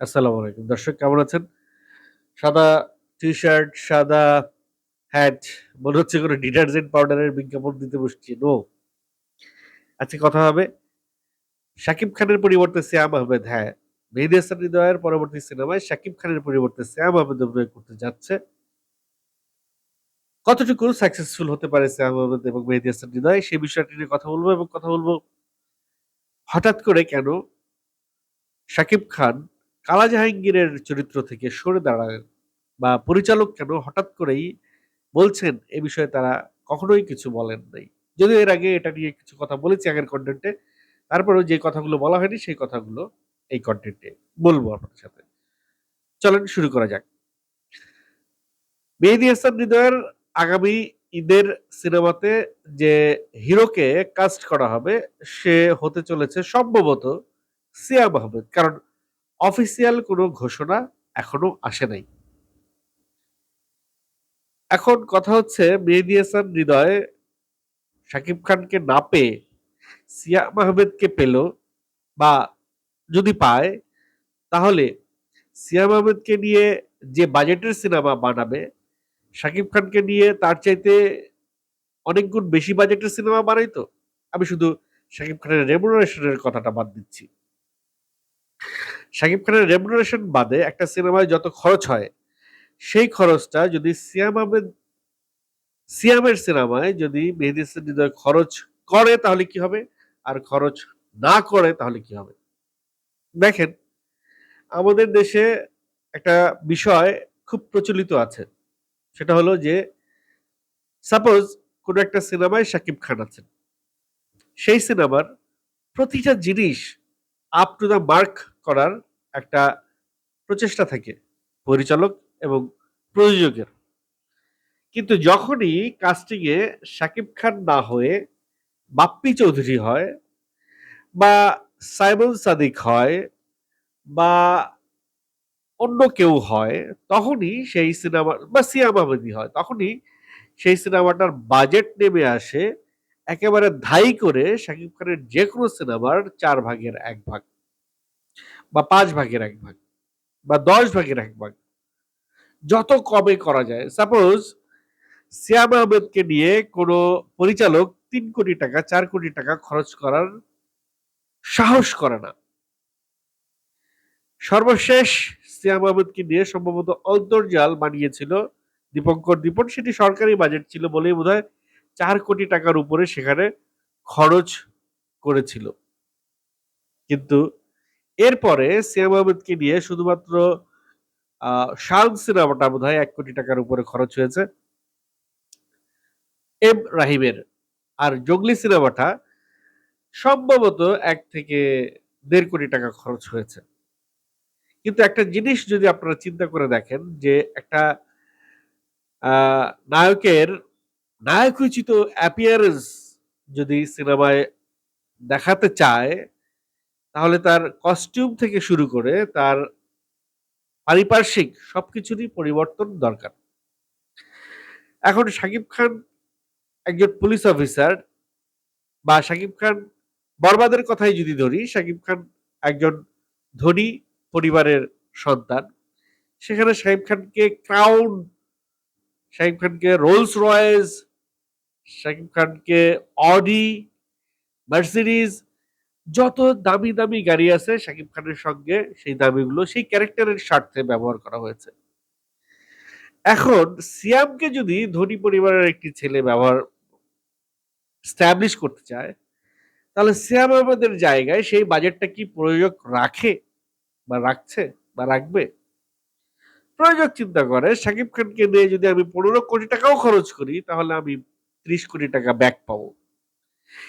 আসসালামু আলাইকুম। দর্শক কেমন আছেন? সাদা টি-শার্ট, সাদা হ্যাট মনে হচ্ছে কোনো ডিটারজেন্ট পাউডারের বিজ্ঞাপন দিতে বসছি। নো। আজকে কথা হবে শাকিব খানের পরিবর্তে শ্যাম আহমেদ হ্যাঁ, মেহেদী হাসান হৃদয়ের পরবর্তী সিনেমায় শাকিব খানের পরিবর্তে শ্যাম আহমেদ অভিনয় করতে যাচ্ছে। কতটুকু সাকসেসফুল হতে পারে শ্যাম আহমেদ এবং মেহেদী হাসান হৃদয় সেই বিষয়টি নিয়ে কথা বলব এবং কথা বলব হঠাৎ করে কেন শাকিব খান কালা জাহাঙ্গীরের চরিত্র থেকে সরে দাঁড়ালেন বা পরিচালক কেন হঠাৎ করেই বলছেন, এ বিষয়ে তারা কখনোই কিছু বলেন নাই। যদিও এর আগে এটা নিয়ে কিছু কথা বলেছি আগের কন্টেন্টে তারপরেও যে কথাগুলো বলা হয়নি, সেই কথাগুলো এই কন্টেন্টে বলব আপনাদের সাথে। চলেন শুরু করা যাক। মেহেদি হাসান হৃদয়ের আগামী ঈদের সিনেমাতে যে হিরোকে কাস্ট করা হবে, সে হতে চলেছে সম্ভবত সিয়াম আহমেদ কারণ অফিসিয়াল কোনো ঘোষণা এখনও আসে নাই। এখন কথা হচ্ছে, মেহেদি হাসান হৃদয় শাকিব খানকে না পেয়ে সিয়াম আহমেদকে পেল বা যদি পায়, তাহলে সিয়াম আহমেদকে নিয়ে যে বাজেটের সিনেমা বানাবে, শাকিব খানকে নিয়ে তার চাইতে অনেক গুণ বেশি বাজেটের সিনেমা বানাই তো। আমি শুধু শাকিব খানের রেমুনারেশনের কথাটা বাদ দিচ্ছি। শাকিব খানের রেমুনারেশন বাদে একটা সিনেমায় যত খরচ হয়, সেই খরচটা যদি সিয়াম আহমেদ, সিয়ামের সিনেমায় যদি মেহেদি হাসান হৃদয় খরচ করে, তাহলে কি হবে? আর খরচ না করে, তাহলে কি হবে? দেখেন, আমাদের দেশে একটা বিষয় খুব প্রচলিত আছে, সেটা হলো যে সাপোজ কোনো একটা সিনেমায় শাকিব খান আছেন, সেই সিনেমার প্রতিটা জিনিস আপ টু দ্য মার্ক করার একটা প্রচেষ্টা থাকে পরিচালক এবং প্রযোজকের। কিন্তু যখনই কাস্টিং এ শাকিব খান না হয়ে বাপ্পি চৌধুরী হয় বা সাইমন সাদিক হয় বা অন্য কেউ হয়, তখনই সেই সিনেমা বা সিয়াম আহমেদি হয়, তখনই সেই সিনেমাটার বাজেট নেমে আসে একেবারে ধাই করে শাকিব খানের যে কোনো সিনেমার চার ভাগের এক ভাগ। বা পাঁচ ভাগের এক ভাগ বা দশ ভাগের এক ভাগ। যত কমে করা যায়। সাপোজ সিয়াম আহমেদকে নিয়ে কোনো পরিচালক তিন কোটি টাকা, চার কোটি টাকা খরচ করার সাহস করে না। সর্বশেষ সিয়াম আহমেদকে নিয়ে সম্ভবত অন্তর্জাল বানিয়েছিল দীপঙ্কর দীপন। সেটি সরকারি বাজেট ছিল বলেই বোধ হয় চার কোটি টাকার উপরে সেখানে খরচ করেছিল। কিন্তু এরপরে সিয়াম আহমেদকে নিয়ে শুধুমাত্র শান সিনেমাটা বোধ হয় এক কোটি টাকার উপরে খরচ হয়েছে। এম রাহিমের আর জঙ্গলি সিনেমাটা সম্ভবত এক থেকে দেড় কোটি টাকা খরচ হয়েছে। কিন্তু একটা জিনিস যদি আপনারা চিন্তা করে দেখেন যে একটা নায়কের নায়কোচিত অ্যাপিয়ারেন্স যদি সিনেমায় দেখাতে চায় তাহলে তার কস্টিউম থেকে শুরু করে তার পারিপার্শ্বিক সবকিছুরই পরিবর্তন দরকার। এখন শাকিব খান একজন পুলিশ অফিসার বা শাকিব খান বরবাদের কথাই যদি ধরি, শাকিব খান একজন ধনী পরিবারের সন্তান। সেখানে শাহিব খানকে ক্রাউন শাহিব খানকে রোলস রয়েস শাকিব খানকে অডি মার্সিডিজ যত দামি দামি গাড়ি আছে শাকিব খানের সঙ্গে সেই দামিগুলো, সেই ক্যারেক্টারের স্বার্থে ব্যবহার করা হয়েছে। এখন সিয়ামকে যদি ধনী পরিবারের একটি ছেলে ব্যবহার স্ট্যাবলিশ করতে চায়, তাহলে সিয়াম আহমেদের জায়গায় সেই বাজেটটা কি প্রয়োগ রাখে বা রাখছে বা রাখবে? প্রয়োজক চিন্তা করে, শাকিব খানকে নিয়ে যদি আমি পনেরো কোটি টাকাও খরচ করি, তাহলে আমি ত্রিশ কোটি টাকা ব্যাক পাবো।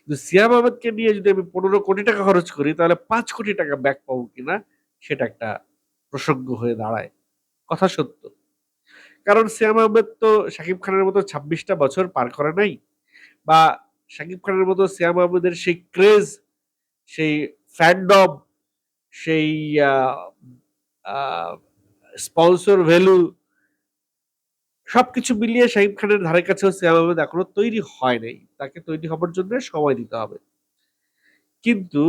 কিন্তু সিয়াম আহমেদকে নিয়ে যদি আমি পনেরো কোটি টাকা খরচ করি, তাহলে পাঁচ কোটি টাকা ব্যাক পাবো কিনা, সেটা একটা প্রসঙ্গ হয়ে দাঁড়ায়। কথা সত্য। কারণ সিয়াম আহমেদ তো শাকিব খানের মতো ছাব্বিশটা বছর পার করে নাই, বা শাকিব খানের মতো সিয়াম আহমেদের সেই ক্রেজ সেই ফ্যান্ডম সেই স্পন্সর ভ্যালু সবকিছু মিলিয়ে শাহিব খানের ধারে কাছেও আহমেদ এখনও তৈরি হয় নাই তাকে তৈরি হবার জন্য সময় দিতে হবে কিন্তু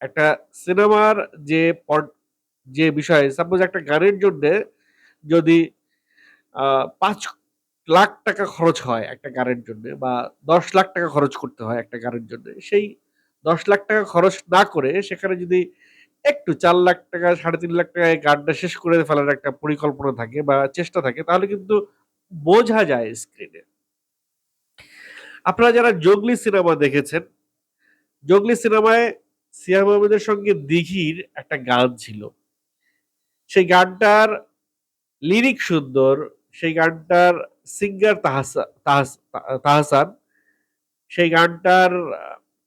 একটা সিনেমার যে যে বিষয়ে সাপোজ একটা গানের জন্যে যদি পাঁচ লাখ টাকা খরচ হয় একটা গানের জন্যে বা ১০ লাখ টাকা খরচ করতে হয় একটা গানের জন্যে। সেই ১০ লাখ টাকা খরচ না করে সেখানে যদি একটু চার লাখ টাকা ৩.৫ লাখ টাকায় গানটা শেষ করে ফেলার একটা পরিকল্পনা থাকে বা চেষ্টা থাকে তাহলে কিন্তু বোঝা যায় স্ক্রিনে। আপনারা যারা 'জোগলি' সিনেমা দেখেছেন, 'জোগলি' সিনেমায় সিয়াম আহমেদের সঙ্গে দিঘির একটা গান ছিল। সেই গানটার লিরিক সুন্দর, সেই গানটার সিঙ্গার তাহাসা তাহাস তাহসান। সেই গানটার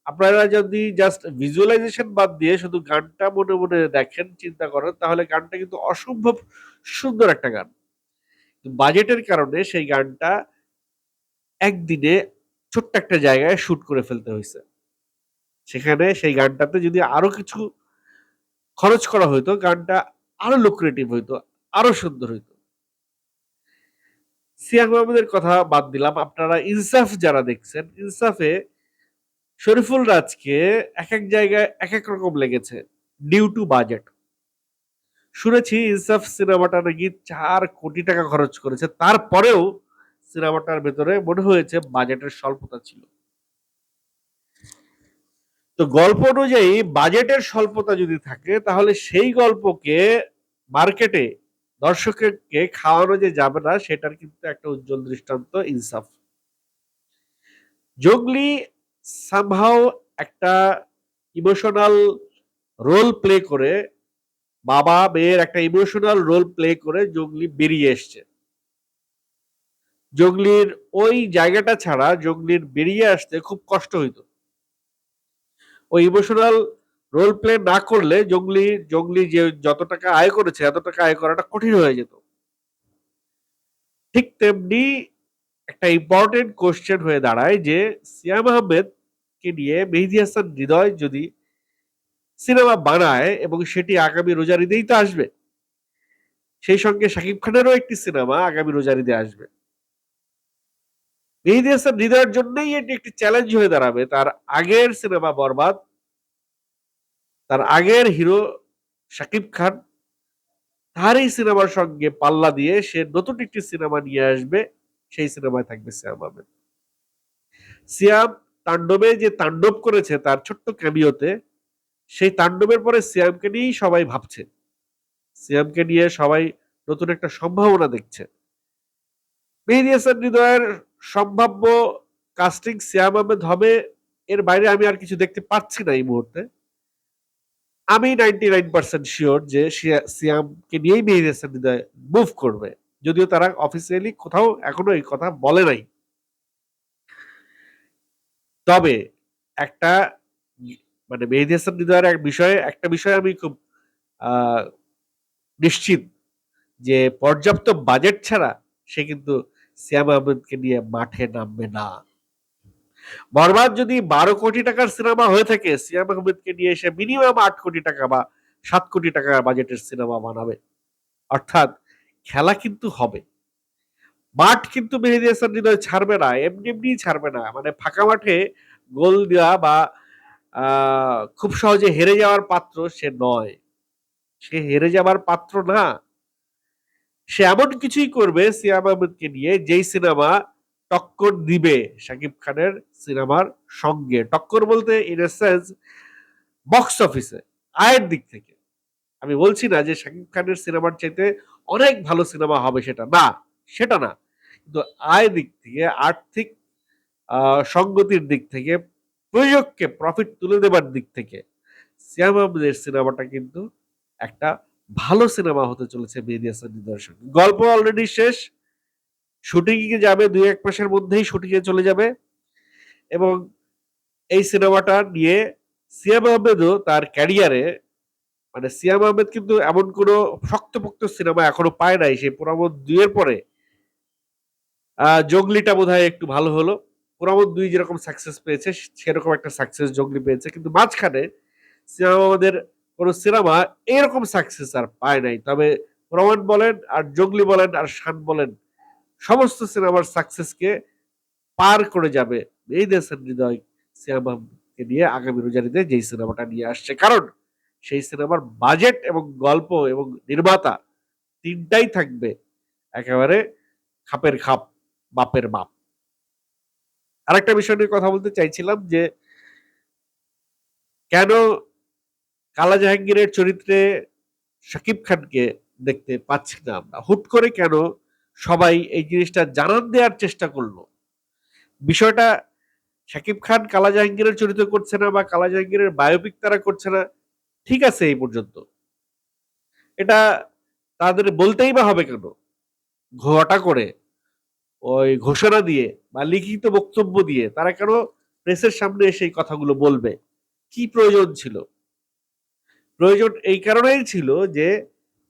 আপনারা যদি জাস্ট ভিজুয়ালাইজেশন বাদ দিয়ে শুধু গানটা মনে, মনে দেখেন, চিন্তা করেন তাহলে গানটা কিন্তু অসম্ভব সুন্দর একটা গান। বাজেটের কারণে সেই গানটা একদিনে ছোট্ট একটা জায়গায় শুট করে ফেলতে হয়েছে সেখানে সেই গানটাতে যদি আরও কিছু খরচ করা হইতো, গানটা আরও লুক্রেটিভ হইতো, আরও সুন্দর হইতো। সিয়াম আহমেদের কথা বাদ দিলাম। আপনারা 'ইনসাফ' যারা দেখছেন, 'ইনসাফে' শরীফুল রাজকে এক এক জায়গায় এক এক রকম লেগেছে ডিউ টু বাজেট। শুনেছি 'ইনসাফ' সিনেমাটা নাকি ৪ কোটি টাকা খরচ করেছে। তারপরেও সিনেমাটার ভেতরে মনে হয়েছে বাজেটের স্বল্পতা ছিল। তো গল্প অনুযায়ী বাজেটের স্বল্পতা যদি থাকে, তাহলে সেই গল্পকে মার্কেটে দর্শককে খাওয়ানো যে যাবে না, সেটার কিন্তু একটা উজ্জ্বল দৃষ্টান্ত 'ইনসাফ'। 'জোগলি' সামহাউ একটা ইমোশনাল রোল প্লে করে, বাবা, মেয়ের একটা ইমোশনাল রোল প্লে করে 'জোগলি' বেরিয়ে এসছে। 'জোগলির' ওই জায়গাটা ছাড়া 'জোগলির' বেরিয়ে আসতে খুব কষ্ট হইতো। ওই ইমোশনাল রোল প্লে না করলে 'জোগলি' 'জোগলি' যে যত টাকা আয় করেছে, এত টাকা আয় করাটা কঠিন হয়ে যেত। ঠিক তেমনি একটা ইম্পর্টেন্ট কোয়েশ্চেন হয়ে দাঁড়ায় যে, সিয়াম আহমেদকে নিয়ে মেহেদী হাসান হৃদয় যদি সিনেমা বানায় এবং সেটি আগামী রোজার ঈদেই তো আসবে। সেই সঙ্গে শাকিব খানেরও একটি সিনেমা আগামী রোজার ঈদে আসবে। মেহেদী হাসান হৃদয়ের জন্যই এটি একটি চ্যালেঞ্জ হয়ে দাঁড়াবে। তার আগের সিনেমা 'বরবাদ' তার আগের হিরো শাকিব খান, তার এই সিনেমার সঙ্গে পাল্লা দিয়ে সে নতুন একটি সিনেমা নিয়ে আসবে। সেই সিনেমায় থাকবে সিয়াম আহমেদ। সিয়াম তাণ্ডবে যে তাণ্ডব করেছে তার ছোট্ট ক্যামিওতে, সেই তাণ্ডবের পরে সিয়ামকে নিয়েই সবাই ভাবছে। সিয়ামকে নিয়ে সবাই নতুন একটা সম্ভাবনা দেখছে। মেহেদী হাসান হৃদয়ের সম্ভাব্য কাস্টিং সিয়াম আহমেদ হবে, এর বাইরে আমি আর কিছু দেখতে পাচ্ছি না এই মুহূর্তে। আমি নাইনটি নাইন পার্সেন্ট শিওর যে সিয়ামকে নিয়েই মেহেদী হাসান হৃদয় মুভ করবে। যদিও তারা অফিসিয়ালি কোথাও এখনও এই কথা বলে নাই। তবে একটা মানে মেহেদী হাসান হৃদয়ের এক বিষয়ে, একটা বিষয়ে আমি খুব নিশ্চিত যে পর্যাপ্ত বাজেট ছাড়া সে কিন্তু সিয়াম আহমেদকে নিয়ে মাঠে নামবে না। 'বরবাদ' যদি ১২ কোটি টাকার সিনেমা হয়ে থাকে, সিয়াম আহমেদকে নিয়ে এসে মিনিমাম আট কোটি টাকা বা সাত কোটি টাকা বাজেটের সিনেমা বানাবে। অর্থাৎ খেলা কিন্তু হবে। মাঠ কিন্তু মেহেদী হাসান হৃদয় ছাড়বে না। এমনি, এমনিই ছাড়বে না। মানে ফাঁকা মাঠে গোল দেওয়া বা খুব সহজে হেরে যাওয়ার পাত্র সে নয়। সে হেরে যাবার পাত্র না। সে এমন কিছুই করবে সিয়াম আহমেদকে নিয়ে যেই সিনেমা টক্কর দিবে শাকিব খানের সিনেমার সঙ্গে। টক্কর বলতে ইন এ সেন্স বক্স অফিসে, আয়ের দিক থেকে। আমি বলছি না যে শাকিব খানের সিনেমার চাইতে অনেক ভালো সিনেমা হবে সেটা। না, সেটা না। কিন্তু আয় দিক থেকে, আর্থিক সঙ্গতির দিক থেকে প্রযোজককে প্রফিট তুলে দেবার দিক থেকে সিয়াম আহমেদের সিনেমাটা কিন্তু একটা ভালো সিনেমা হতে চলেছে হাসান হৃদয়ের গল্প অলরেডি শেষ। শুটিং এ যাবে ২-১ মাসের মধ্যেই শুটিং এ চলে যাবে। এবং এই সিনেমাটা নিয়ে সিয়াম আহমেদও তার ক্যারিয়ারে মানে সিয়াম আহমেদ কিন্তু এমন কোন শক্তপোক্ত সিনেমা এখনও পায় নাই। সেই 'পোড়ামত দুইয়ের পরে 'জঙ্গলিটা' বোধহয় একটু ভালো হলো। 'পোড়ামত ২' যেরকম সাকসেস পেয়েছে, সেরকম একটা সাকসেস 'জঙ্গলি' পেয়েছে। কিন্তু মাঝখানে সিনেমা আমাদের, কোনো সিনেমা এরকম সাকসেস আর পায় নাই। তবে 'পোড়ামত' বলেন, আর 'জঙ্গলি' বলেন, আর 'শান' বলেন, সমস্ত সিনেমার সাকসেসকে পার করে যাবে এই হাসান হৃদয় সিনেমাকে নিয়ে আগামী রোজার ঈদে যেই সিনেমাটা নিয়ে আসছে। কারণ সেই সিনেমার বাজেট এবং গল্প এবং নির্মাতা তিনটাই থাকবে একেবারে খাপের খাপ বাপের বাপ। আরেকটা বিষয় নিয়ে কথা বলতে চাইছিলাম যে, কেন কালা জাহাঙ্গীরের চরিত্রে শাকিব খানকে দেখতে পাচ্ছি না আমরা? হুট করে কেন সবাই এই জিনিসটা জানান দেওয়ার চেষ্টা করল? বিষয়টা শাকিব খান কালা জাহাঙ্গীরের চরিত্র করছে না বা কালা জাহাঙ্গীরের বায়োপিক তারা করছে না, ঠিক আছে এই পর্যন্ত। এটা তাদের বলতেই বা হবে কেন? ঘটা করে ওই ঘোষণা দিয়ে বা লিখিত বক্তব্য দিয়ে তারা কেন প্রেসের সামনে এসে এই কথাগুলো বলবে? কি প্রয়োজন ছিল? প্রয়োজন এই কারণেই ছিল যে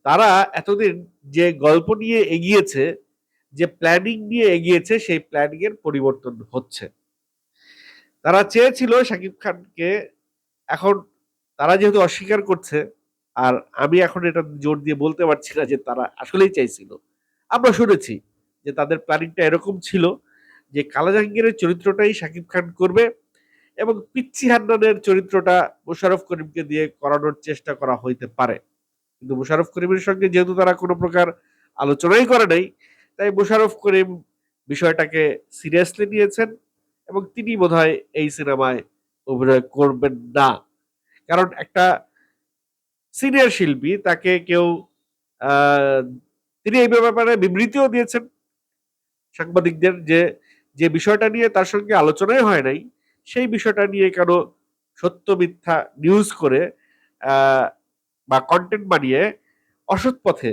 তারা এতদিন যে গল্প নিয়ে এগিয়েছে, যে প্ল্যানিং নিয়ে এগিয়েছে, সেই প্ল্যানিং এর পরিবর্তন হচ্ছে। তারা চেয়েছিল শাকিব খানকে এখন তারা যেহেতু অস্বীকার করছে, আর আমি এখন এটা জোর দিয়ে বলতে পারছি না যে তারা আসলেই চাইছিল। আমরা শুনেছি যে তাদের প্ল্যানিংটা এরকম ছিল যে কালা জাহাঙ্গীরের চরিত্রটাই শাকিব খান করবে এবং পিচ্ছি হান্নানের চরিত্রটা মোশারফ করিমকে দিয়ে করানোর চেষ্টা করা হইতে পারে। কিন্তু মোশারফ করিমের সঙ্গে যেহেতু তারা কোনো প্রকার আলোচনাই করে নাই, তাই মোশারফ করিম বিষয়টাকে সিরিয়াসলি নিয়েছেন এবং তিনি বোধহয় এই সিনেমায় অভিনয় করবেন না। কারণ একটা সিনিয়র শিল্পী, তাকে কেউ তিনি এই ব্যাপারে বিবৃতিও দিয়েছেন সাংবাদিকদের যে যে বিষয়টা নিয়ে তার সঙ্গে আলোচনাই হয় নাই, সেই বিষয়টা নিয়ে কেন সত্য মিথ্যা নিউজ করে বা কন্টেন্ট বানিয়ে অসৎ পথে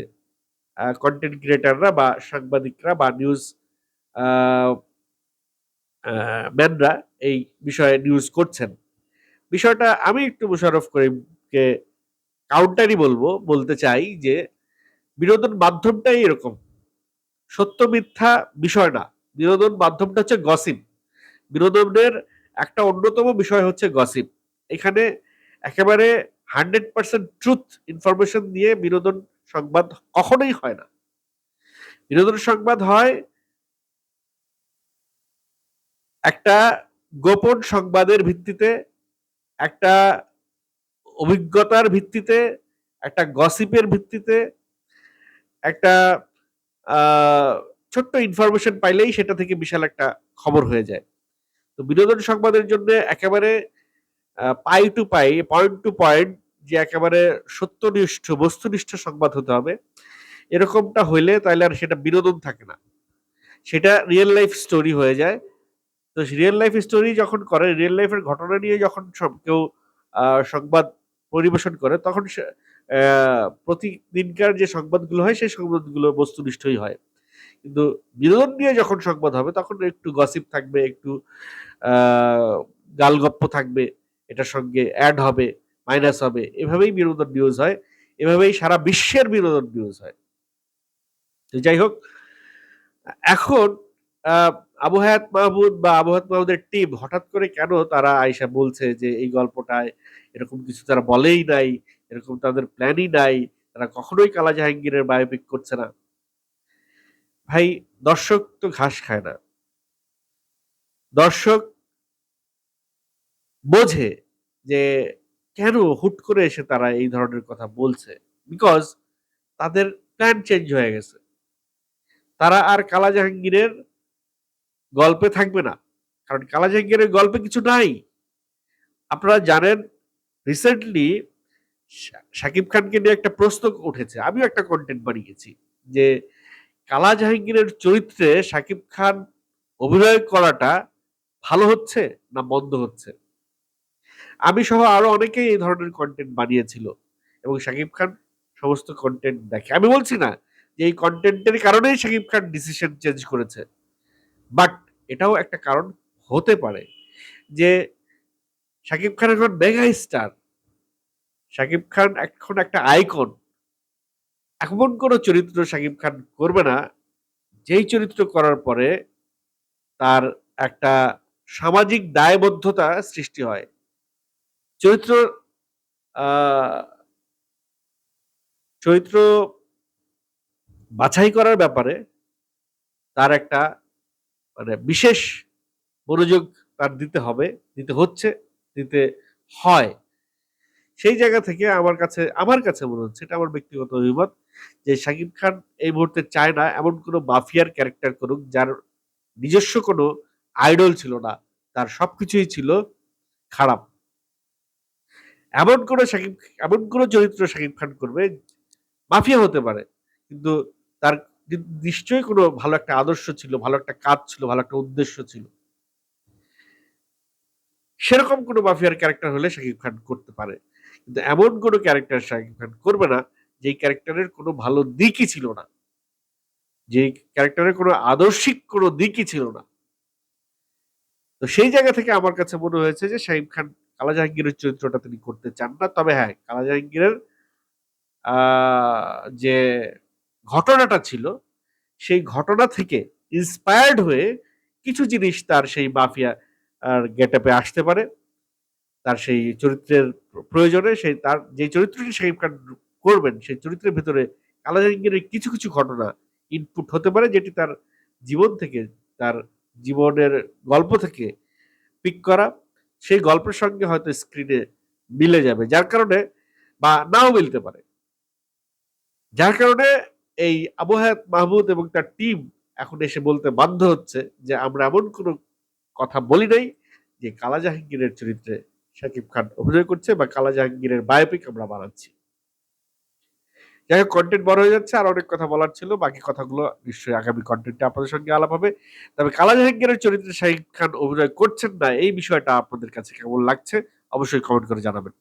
কন্টেন্ট ক্রিয়েটাররা বা সাংবাদিকরা বা নিউজ ম্যানরা এই বিষয়ে নিউজ করছেন। বিষয়টা আমি একটু মুশারফ করিমকে কাউন্টারই বলব, বলতে চাই যে, বিনোদন মাধ্যমটাই এরকম। সত্য মিথ্যা বিষয় না। বিনোদন মাধ্যমটা হচ্ছে গসিপ বিনোদনের একটা অন্যতম বিষয় হচ্ছে গসিপ এখানে একেবারে হান্ড্রেড পার্সেন্ট ট্রুথ ইনফরমেশন দিয়ে বিনোদন সংবাদ কখনোই হয় না। বিনোদন সংবাদ হয় একটা গোপন সংবাদের ভিত্তিতে, একটা অভিজ্ঞতার ভিত্তিতে, একটা গসিপের ভিত্তিতে, একটা ছোট্ট ইনফরমেশন পাইলেই সেটা থেকে বিশাল একটা খবর হয়ে যায়। তো বিনোদন সংবাদের জন্য একেবারে pie to pie, point to point যে একেবারে সত্যনিষ্ঠ, বস্তুনিষ্ঠ সংবাদ হতে হবে। এরকমটা হইলে তাহলে আর সেটা বিনোদন থাকে না। সেটা রিয়েল লাইফ স্টোরি হয়ে যায়। তো রিয়েল লাইফ স্টোরি যখন করে রিয়েল লাইফের ঘটনা নিয়ে যখন সব কেউ সংবাদ পরিবেশন করে, তখন প্রতিদিনকার যে সংবাদগুলো হয়, সেই সংবাদগুলো বস্তুনিষ্ঠই হয়। কিন্তু বিনোদন নিয়ে যখন সংবাদ হবে, তখন একটু গসিপ থাকবে, একটু গালগপ্প থাকবে, এটার সঙ্গে অ্যাড হবে মাইনাস হবে। এভাবেই বিনোদন নিউজ হয়, এভাবেই সারা বিশ্বের বিনোদন নিউজ হয়। যাই হোক, এখন আবু হায়াত মাহমুদ বা আবু হায়াত মাহমুদের টিম হঠাৎ করে কেন তারা আয়সা বলছে যে এই গল্পটায় এরকম কিছু তারা বলেই নাই? এরকম তাদের প্ল্যানই নাই, তারা কখনোই কালা জাহাঙ্গীরের বায়োপিক করছে না। ভাই, দর্শক তো ঘাস খায় না। দর্শক বোঝে যে কেন হুট করে এসে তারা এই ধরনের কথা বলছে বিকজ তাদের প্ল্যান চেঞ্জ হয়ে গেছে। তারা আর কালা জাহাঙ্গীরের গল্পে থাকবে না, কারণ কালা জাহাঙ্গীরের গল্পে কিছু নাই। আপনারা জানেন রিসেন্টলি শাকিব খানকে নিয়ে একটা প্রশ্ন উঠেছে। আমিও একটা কন্টেন্ট বানিয়েছি যে কালা জাহাঙ্গীরের চরিত্রে শাকিব খান অভিনয় করাটা ভালো হচ্ছে না বন্ধ হচ্ছে? আমি সহ আরও অনেকেই এই ধরনের কন্টেন্ট বানিয়েছিল এবং শাকিব খান সমস্ত কন্টেন্ট দেখে। আমি বলছি না যে এই কন্টেন্টের কারণেই শাকিব খান ডিসিশন চেঞ্জ করেছে বাট এটাও একটা কারণ হতে পারে যে শাকিব খান এখন মেগা স্টার শাকিব খান এখন একটা আইকন। এমন কোনো চরিত্র শাকিব খান করবে না, যেই চরিত্র করার পরে তার একটা সামাজিক দায়বদ্ধতা সৃষ্টি হয়। চরিত্র চরিত্র বাছাই করার ব্যাপারে তার একটা মানে বিশেষ মনোযোগ তার দিতে হবে, দিতে হচ্ছে, দিতে হয়। সেই জায়গা থেকে আমার কাছে আমার কাছে মনে হচ্ছে এটা আমার ব্যক্তিগত অভিমত যে শাকিব খান এই মুহূর্তে চায় না এমন কোনো মাফিয়ার ক্যারেক্টার করুক যার নিজস্ব কোনো আইডল ছিল না। তার সবকিছুই ছিল খারাপ। এমন কোনো শাকিব, এমন কোনো চরিত্র শাকিব খান করবে, মাফিয়া হতে পারে, কিন্তু তার নিশ্চয়ই কোনো ভালো একটা আদর্শ ছিল, ভালো একটা কাজ ছিল, ভালো একটা উদ্দেশ্য ছিল। সেরকম কোনো মাফিয়ার ক্যারেক্টার হলে শাকিব খান করতে পারে। কিন্তু এমন কোনো ক্যারেক্টার শাকিব খান করবে না, যেই ক্যারেক্টারের কোনো ভালো দিকই ছিল না। যে ক্যারেক্টারের কোনো আদর্শিক কোনো দিকই ছিল না। তো সেই জায়গা থেকে আমার কাছে মনে হয়েছে যে শাহিব খান কালা জাহাঙ্গীরের চরিত্রটা তিনি করতে চান না। তবে হ্যাঁ কালা জাহাঙ্গীরের যে ঘটনাটা ছিল, সেই ঘটনা থেকে ইন্সপায়ার্ড হয়ে কিছু জিনিস তার সেই মাফিয়া আর গেটআপে আসতে পারে। তার সেই চরিত্রের প্রয়োজনে সেই তার যে চরিত্রটি খান করবেন, সেই চরিত্রের ভেতরে কালা কিছু কিছু ঘটনা ইনপুট হতে পারে, যেটি তার জীবন থেকে, তার জীবনের গল্প থেকে পিক করা। সেই গল্পের সঙ্গে হয়তো স্ক্রিনে মিলে যাবে, যার কারণে বা নাও মিলতে পারে। যার কারণে এই আবহায়াত মাহমুদ এবং তার টিম এখন এসে বলতে বাধ্য হচ্ছে যে, আমরা এমন কোনো কথা বলি নাই যে কালা জাহাঙ্গীরের চরিত্রে শাকিব খান অভিনয় করছে বা কালা জাহাঙ্গীরের বায়োপিক আমরা বানাচ্ছি। যাই হোক কন্টেন্ট বড় হয়ে যাচ্ছে, আর অনেক কথা বলার ছিল। বাকি কথাগুলো নিশ্চয়ই আগামী কন্টেন্টে আপনাদের সঙ্গে আলাপ হবে। তবে কালা জাহাঙ্গীরের চরিত্রে শাহিদ খান অভিনয় করছেন না, এই বিষয়টা আপনাদের কাছে কেমন লাগছে, অবশ্যই কমেন্ট করে জানাবেন।